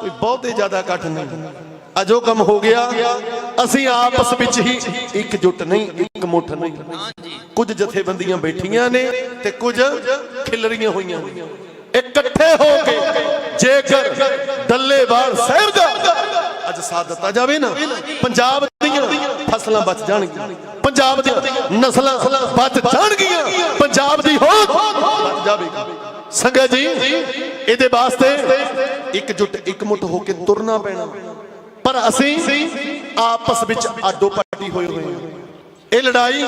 ਕੋਈ ਬਹੁਤੇ ਜ਼ਿਆਦਾ ਇਕੱਠ ਨਹੀਂ। ਅਜੋ ਕੰਮ ਹੋ ਗਿਆ, ਅਸੀਂ ਆਪਸ ਵਿੱਚ ਹੀ ਇਕਜੁੱਟ ਨਹੀਂ ਇੱਕ ਮੁੱਠ ਨਹੀਂ। ਕੁਝ ਜਥੇਬੰਦੀਆਂ ਬੈਠੀਆਂ ਨੇ ਤੇ ਕੁਝ ਖਿਲਰੀਆਂ ਹੋਈਆਂ ਨੇ। ਇਕੱਠੇ ਹੋ ਕੇ ਜੇਕਰ ਡੱਲੇਵਾਲ ਸਾਹਿਬ ਦਾ ਅੱਜ ਸਾਥ ਦਿੱਤਾ ਜਾਵੇ ਨਾ, ਪੰਜਾਬ ਦੀਆਂ ਫਸਲਾਂ ਬਚ ਜਾਣਗੀਆਂ, ਪੰਜਾਬ ਦੀਆਂ ਨਸਲਾਂ ਬਚ ਜਾਣਗੀਆਂ, ਪੰਜਾਬ ਦੀ ਹੋਂਦ ਬਚ ਜਾਵੇਗੀ। ਸੰਗਤ ਜੀ, ਇਹਦੇ ਵਾਸਤੇ ਇਕਜੁੱਟ ਇਕਮੁੱਠ ਹੋ ਕੇ ਤੁਰਨਾ ਪੈਣਾ। ਪਰ ਅਸੀਂ ਆਪਸ ਵਿੱਚ ਆਡੋ ਪਾਟੀ ਹੋਏ ਹੋਏ ਹਾਂ। ਇਹ ਲੜਾਈ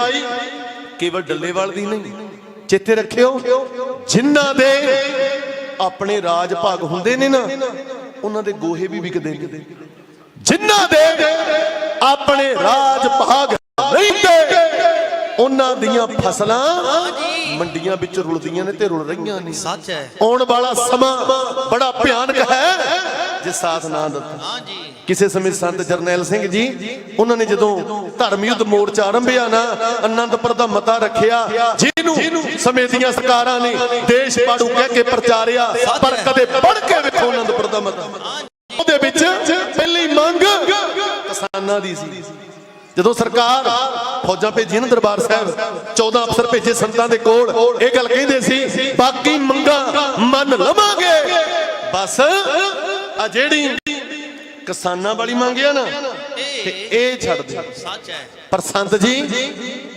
ਕੇਵਲ ਡੱਲੇਵਾਲ ਦੀ ਨਹੀਂ, ਚੇਤੇ ਰੱਖਿਓ, ਜਿਨ੍ਹਾਂ ਦੇ ਆਪਣੇ ਰਾਜ ਭਾਗ ਹੁੰਦੇ ਨੇ ਨਾ, ਉਹਨਾਂ ਦੇ ਗੋਹੇ ਵੀ ਵਿਕਦੇ ਨੇ। ਜਿਨ੍ਹਾਂ ਦੇ ਆਪਣੇ ਰਾਜ ਭਾਗ ਦੀਆਂ ਫਸਲਾਂ ਮੰਡੀਆਂ ਵਿੱਚ ਰੁਲਦੀਆਂ ਨੇ ਤੇ ਰੁਲ ਰਹੀਆਂ ਨੇ। ਸੱਚ ਹੈ। ਆਉਣ ਵਾਲਾ ਸਮਾਂ ਬੜਾ ਭਿਆਨਕ ਹੈ। ਜੇ ਸਾਥ ਨਾ ਦਿੱਤਾ। ਹਾਂਜੀ ਕਿਸੇ ਸਮੇਂ ਸੰਤ ਜਰਨੈਲ ਸਿੰਘ ਜੀ ਉਹਨਾਂ ਨੇ ਜਦੋਂ ਧਰਮ ਯੁੱਧ ਮੋਰਚਾ ਆਰੰਭਿਆ ਨਾ ਅਨੰਦਪੁਰ ਦਾ ਮਤਾ ਰੱਖਿਆ ਜਿਹਨੂੰ ਸਮੇਂ ਦੀਆਂ ਸਰਕਾਰਾਂ ਨੇ ਦੇਸ਼ ਪਾੜੂ ਕਹਿ ਕੇ ਪ੍ਰਚਾਰਿਆ ਪਰ ਕਦੇ ਪੜ ਕੇ ਵੇਖੋ ਅਨੰਦਪੁਰ ਦਾ ਮਤਾ। ਉਹਦੇ ਵਿੱਚ ਪਹਿਲੀ ਮੰਗ ਕਿਸਾਨਾਂ ਦੀ ਸੀ। ਜਦੋਂ ਸਰਕਾਰ ਫੌਜਾਂ ਭੇਜੀਆਂ ਨਾ ਦਰਬਾਰ ਸਾਹਿਬ 14 ਅਫਸਰ ਭੇਜੇ ਸੰਤਾਂ ਦੇ ਕੋਲ ਇਹ ਗੱਲ ਕਹਿੰਦੇ ਸੀ ਬਾਕੀ ਮੰਗਾਂ ਮੰਨ ਲਵਾਂਗੇ। ਬਸ ਆ ਜਿਹੜੀ ਕਿਸਾਨਾਂ ਵਾਲੀ ਮੰਗਿਆ ਨਾ ਤੇ ਇਹ ਛੱਡ ਦੇ। ਸੱਚ ਹੈ। ਪਰ ਸੰਤ ਜੀ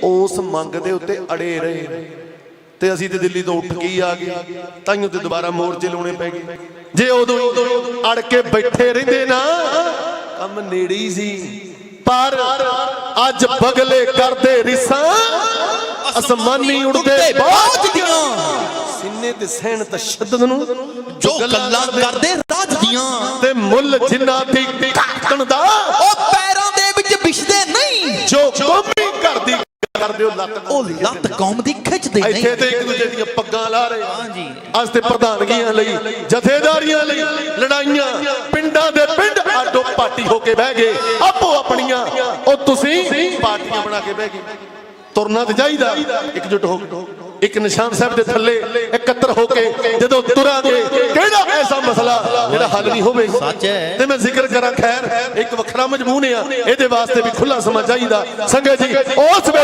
ਉਸ ਮੰਗ ਦੇ ਉੱਤੇ ਅੜੇ ਰਹੇ ਤੇ ਅਸੀਂ ਤੇ ਦਿੱਲੀ ਤੋਂ ਉੱਠ ਕੇ ਹੀ ਆ ਗਏ। ਤਾਈਓ ਤੇ ਦੁਬਾਰਾ ਮੋਰਚੇ ਲਾਉਣੇ ਪੈ ਗਏ। ਜੇ ਉਦੋਂ ਹੀ ਅੜ ਕੇ ਬੈਠੇ ਰਹਿੰਦੇ ਨਾ ਕੰਮ ਨੇੜੇ ਹੀ ਸੀ। ਪਰ ਅੱਜ ਬਗਲੇ ਕਰਦੇ ਰਿਸਾਂ ਅਸਮਾਨੀ ਉੜਦੇ ਬਾਜ ਦੀਆਂ। ਸਿੰਨੇ ਤੇ ਸਹਿਣ ਤਸ਼ੱਦਦ ਨੂੰ ਜੋ ਗੱਲਾਂ ਕਰਦੇ ਰਾਜ ਦੀਆਂ। ਤੇ ਮੁੱਲ ਜਿਨ੍ਹਾਂ ਦੀ ਕਾਟਣ ਦਾ ਉਹ ਪੈਰਾਂ ਦੇ ਵਿੱਚ ਵਿਛਦੇ ਨਹੀਂ। ਜੋ ਕੌਮੀ ਕਰਦੀ ਕਰਦੇ ਹੋ ਲੱਤ ਉਹ ਲੱਤ ਕੌਮ ਦੀ ਖਿੱਚਦੇ ਨਹੀਂ ਇੱਥੇ ਤੇ ਇੱਕ ਦੂਜੇ ਦੀਆਂ ਪੱਗਾਂ ਲਾ ਰਹੇ। ਹਾਂਜੀ। ਅੱਜ ਤੇ ਪ੍ਰਧਾਨਗੀਆਂ ਲਈ ਜਥੇਦਾਰੀਆਂ ਲਈ ਲੜਾਈਆਂ ਪਿੰਡਾਂ ਦੇ ਪਿੰਡ ਪਾਰਟੀ ਹੋ ਕੇ ਬਹਿ ਗਏ ਆਪੋ ਆਪਣੀਆਂ। ਉਹ ਤੁਸੀਂ ਪਾਰਟੀਆਂ ਬਣਾ ਕੇ ਬਹਿ ਗਏ। ਤੁਰਨਾ ਤੇ ਚਾਹੀਦਾ ਇਕਜੁੱਟ ਹੋ ਕੇ। ਇੱਕ ਨਿਸ਼ਾਨ ਸਾਹਿਬ ਦੇ ਥੱਲੇ ਇਕੱਤਰ ਹੋ ਕੇ ਜਦੋਂ ਤੁਰਾਂਗੇ ਕਿਹੜਾ ਐਸਾ ਮਸਲਾ ਜਿਹੜਾ ਹੱਲ ਨਹੀਂ ਹੋਵੇ? ਸੱਚ ਹੈ। ਤੇ ਮੈਂ ਜ਼ਿਕਰ ਕਰਾਂ ਖੈਰ ਇੱਕ ਵੱਖਰਾ ਮਜਮੂਨ ਆ। ਇਹਦੇ ਵਾਸਤੇ ਵੀ ਖੁੱਲਾ ਸਮਾਂ ਚਾਹੀਦਾ। ਸੰਗਤ ਜੀ ਉਸ